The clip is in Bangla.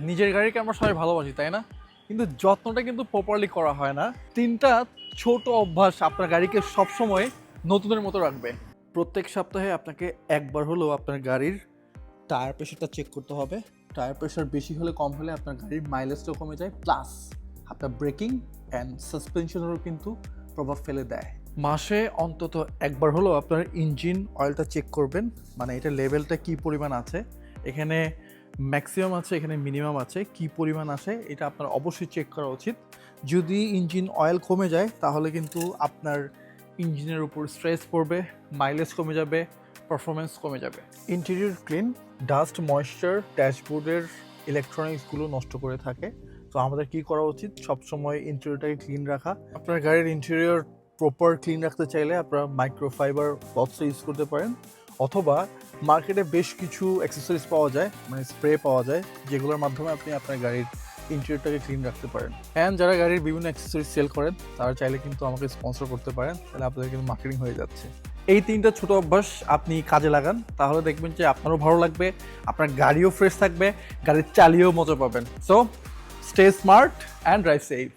নিজের গাড়িকে আমরা সবাই ভালোবাসি, তাই না? কিন্তু যত্নটা কিন্তু প্রপারলি করা হয় না। তিনটা ছোট অভ্যাস আপনার গাড়িকে সবসময় নতুনের মতো রাখবে। প্রত্যেক সপ্তাহে আপনাকে একবার হলেও আপনার গাড়ির টায়ার প্রেশারটা চেক করতে হবে। টায়ার প্রেশার বেশি হলে কম হলে আপনার গাড়ির মাইলেজটাও কমে যায়। প্লাস আপনার ব্রেকিং অ্যান্ড সাসপেনশনেরও কিন্তু প্রভাব ফেলে দেয়। মাসে অন্তত একবার হলেও আপনার ইঞ্জিন অয়েলটা চেক করবেন। মানে এটা লেভেলটা কি পরিমাণ আছে? এখানে ম্যাক্সিমাম আছে, এখানে মিনিমাম আছে, কি পরিমাণ আছে, এটা আপনার অবশ্যই চেক করা উচিত। যদি ইঞ্জিন অয়েল কমে যায়, তাহলে কিন্তু আপনার ইঞ্জিনের উপর স্ট্রেস পড়বে মাইলেজ কমে যাবে পারফরমেন্স কমে যাবে। ইন্টেরিয়র ক্লিন ডাস্ট ময়েশ্চার ড্যাশবোর্ডের ইলেকট্রনিক্সগুলো নষ্ট করে থাকে। তো আমাদের কি করা উচিত? সবসময় ইন্টেরিয়রটাকে ক্লিন রাখা। আপনার গাড়ির ইন্টেরিয়র প্রপার ক্লিন রাখতে চাইলে আপনারা মাইক্রোফাইবার ক্লথস ইউজ করতে পারেন। অথবা মার্কেটে বেশ কিছু অ্যাক্সেসরিজ পাওয়া যায় মানে স্প্রে পাওয়া যায়, যেগুলোর মাধ্যমে আপনি আপনার গাড়ির ইন্টেরিয়রটাকে ক্লিন রাখতে পারেন। অ্যান্ড যারা গাড়ির বিভিন্ন অ্যাক্সেসরিজ সেল করেন, তারা চাইলে কিন্তু আমাকে স্পন্সর করতে পারেন, তাহলে আপনাদের কিন্তু মার্কেটিং হয়ে যাচ্ছে। এই তিনটা ছোট অভ্যাস আপনি কাজে লাগান, তাহলে দেখবেন যে আপনারও ভালো লাগবে, আপনার গাড়িও ফ্রেশ থাকবে, গাড়ির চালিয়েও মজা পাবেন। So stay smart and drive safe